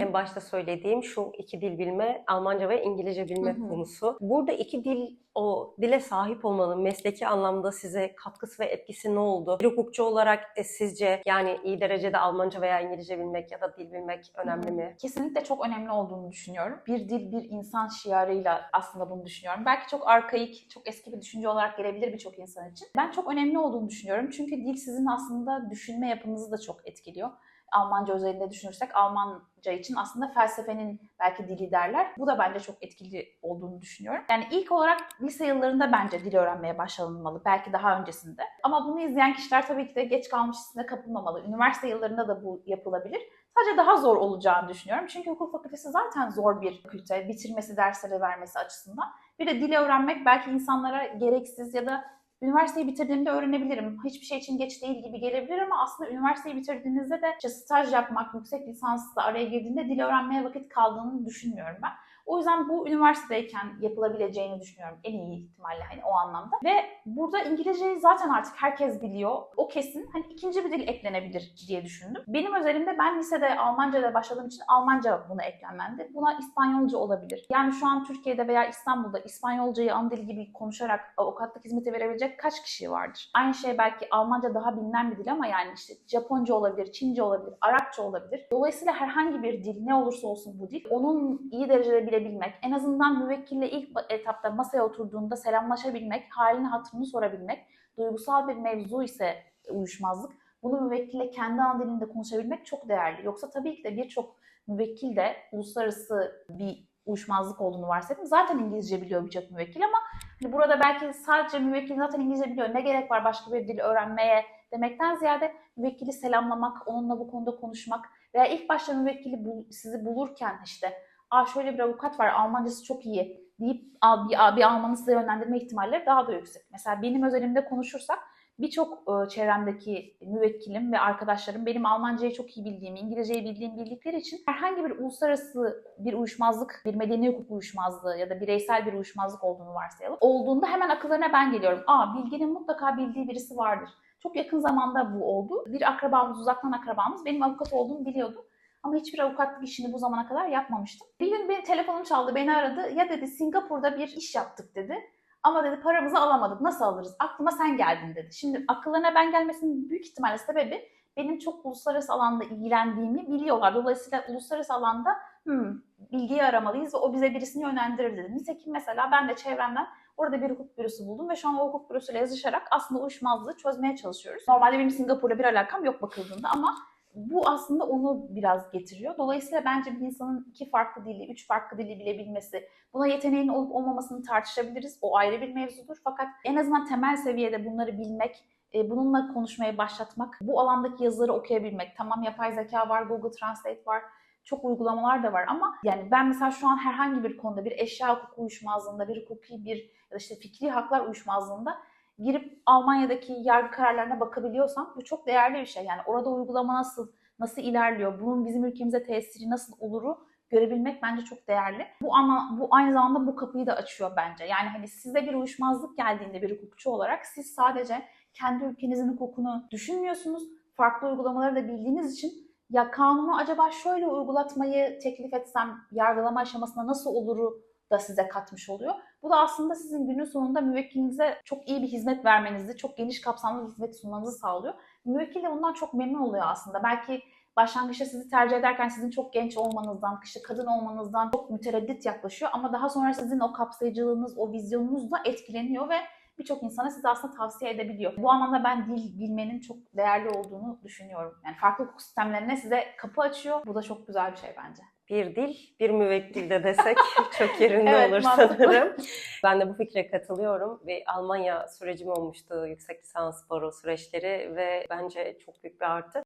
En başta söylediğim şu iki dil bilme, Almanca ve İngilizce bilme Hı hı. konusu. Burada iki dil o dile sahip olmanın mesleki anlamda size katkısı ve etkisi ne oldu? Bir hukukçu olarak e, sizce yani iyi derecede Almanca veya İngilizce bilmek ya da dil bilmek önemli mi? Kesinlikle çok önemli olduğunu düşünüyorum. Bir dil bir insan şiarıyla aslında bunu düşünüyorum. Belki çok arkaik, çok eski bir düşünce olarak gelebilir birçok insan için. Ben çok önemli olduğunu düşünüyorum. Çünkü dil sizin aslında düşünme yapınızı da çok etkiliyor. Almanca özelinde düşünürsek Almanca için aslında felsefenin belki dili derler. Bu da bence çok etkili olduğunu düşünüyorum. Yani ilk olarak lise yıllarında bence dil öğrenmeye başlanılmalı. Belki daha öncesinde. Ama bunu izleyen kişiler tabii ki de geç kalmış hissine kapılmamalı. Üniversite yıllarında da bu yapılabilir. Sadece daha zor olacağını düşünüyorum. Çünkü hukuk fakültesi zaten zor bir fakülte. Bitirmesi, dersleri vermesi açısından. Bir de dili öğrenmek belki insanlara gereksiz ya da üniversiteyi bitirdiğimde öğrenebilirim. Hiçbir şey için geç değil gibi gelebilir ama aslında üniversiteyi bitirdiğinizde de işte staj yapmak, yüksek lisansla araya girdiğinde dil öğrenmeye vakit kaldığını düşünmüyorum ben. O yüzden bu üniversitedeyken yapılabileceğini düşünüyorum en iyi ihtimalle hani o anlamda. Ve burada İngilizceyi zaten artık herkes biliyor. O kesin. Hani ikinci bir dil eklenebilir diye düşündüm. Benim özelimde ben lisede Almanca'da başladığım için Almanca buna eklenmendi. Buna İspanyolca olabilir. Yani şu an Türkiye'de veya İstanbul'da İspanyolcayı ana dil gibi konuşarak avukatlık hizmeti verebilecek kaç kişi vardır? Aynı şey belki Almanca daha bilinen bir dil ama yani işte Japonca olabilir, Çince olabilir, Arapça olabilir. Dolayısıyla herhangi bir dil ne olursa olsun bu dil onun iyi derecede bilebilmek, en azından müvekkille ilk etapta masaya oturduğunda selamlaşabilmek, halini hatırını sorabilmek, duygusal bir mevzu ise uyuşmazlık, bunu müvekkille kendi ana dilinde konuşabilmek çok değerli. Yoksa tabii ki de birçok müvekkil de uluslararası bir uyuşmazlık olduğunu varsayalım. Zaten İngilizce biliyor birçok müvekkil ama hani burada belki sadece müvekkil zaten İngilizce biliyor. Ne gerek var başka bir dil öğrenmeye demekten ziyade müvekkili selamlamak, onunla bu konuda konuşmak veya ilk başta müvekkili sizi bulurken işte Aa şöyle bir avukat var Almancası çok iyi deyip bir, bir Almanı size yönlendirme ihtimalleri daha da yüksek. Mesela benim özelimde konuşursak birçok e, çevremdeki müvekkilim ve arkadaşlarım benim Almancayı çok iyi bildiğimi, İngilizceyi bildiğimi bildikleri için herhangi bir uluslararası bir uyuşmazlık, bir medeni hukuk uyuşmazlığı ya da bireysel bir uyuşmazlık olduğunu varsayalım. Olduğunda hemen akıllarına ben geliyorum. Aa Bilge'nin mutlaka bildiği birisi vardır. Çok yakın zamanda bu oldu. Bir akrabamız, uzaktan akrabamız benim avukat olduğumu biliyordu. Ama hiçbir avukatlık işini bu zamana kadar yapmamıştım. Bir gün benim telefonum çaldı, beni aradı. Ya dedi Singapur'da bir iş yaptık dedi. Ama dedi paramızı alamadık. Nasıl alırız? Aklıma sen geldin dedi. Şimdi akıllarına ben gelmesinin büyük ihtimalle sebebi benim çok uluslararası alanda ilgilendiğimi biliyorlar. Dolayısıyla uluslararası alanda hmm, bilgiyi aramalıyız ve o bize birisini yönlendirir dedi. Nitekim mesela ben de çevremden orada bir hukuk bürosu buldum ve şu an o hukuk bürosuyla yazışarak aslında uyuşmazlığı çözmeye çalışıyoruz. Normalde benim Singapur'la bir alakam yok bakıldığında ama bu aslında onu biraz getiriyor. Dolayısıyla bence bir insanın iki farklı dili, üç farklı dili bilebilmesi, buna yeteneğin olup olmamasını tartışabiliriz. O ayrı bir mevzudur. Fakat en azından temel seviyede bunları bilmek, e, bununla konuşmaya başlatmak, bu alandaki yazıları okuyabilmek. Tamam yapay zeka var, Google Translate var, çok uygulamalar da var ama yani ben mesela şu an herhangi bir konuda bir eşya hukuku uyuşmazlığında, bir hukuki bir ya da işte fikri haklar uyuşmazlığında girip Almanya'daki yargı kararlarına bakabiliyorsam bu çok değerli bir şey. Yani orada uygulama nasıl, nasıl ilerliyor, bunun bizim ülkemize tesiri nasıl oluru görebilmek bence çok değerli. Bu ama bu aynı zamanda bu kapıyı da açıyor bence. Yani hani size bir uyuşmazlık geldiğinde bir hukukçu olarak siz sadece kendi ülkenizin hukukunu düşünmüyorsunuz. Farklı uygulamaları da bildiğiniz için ya kanunu acaba şöyle uygulatmayı teklif etsem yargılama aşamasında nasıl oluru da size katmış oluyor. Bu da aslında sizin günün sonunda müvekkilinize çok iyi bir hizmet vermenizi, çok geniş kapsamlı bir hizmet sunmanızı sağlıyor. Müvekkil de bundan çok memnun oluyor aslında. Belki başlangıçta sizi tercih ederken sizin çok genç olmanızdan, işte kadın olmanızdan çok mütereddit yaklaşıyor ama daha sonra sizin o kapsayıcılığınız, o vizyonunuzla etkileniyor ve birçok insana size aslında tavsiye edebiliyor. Bu anlamda ben dil bilmenin çok değerli olduğunu düşünüyorum. Yani farklı hukuk sistemlerine size kapı açıyor. Bu da çok güzel bir şey bence. Bir dil, bir müvekkil de desek çok yerinde Evet, olur mantıklı. sanırım. Ben de bu fikre katılıyorum ve Almanya sürecim olmuştu yüksek lisans baro süreçleri ve bence çok büyük bir artı.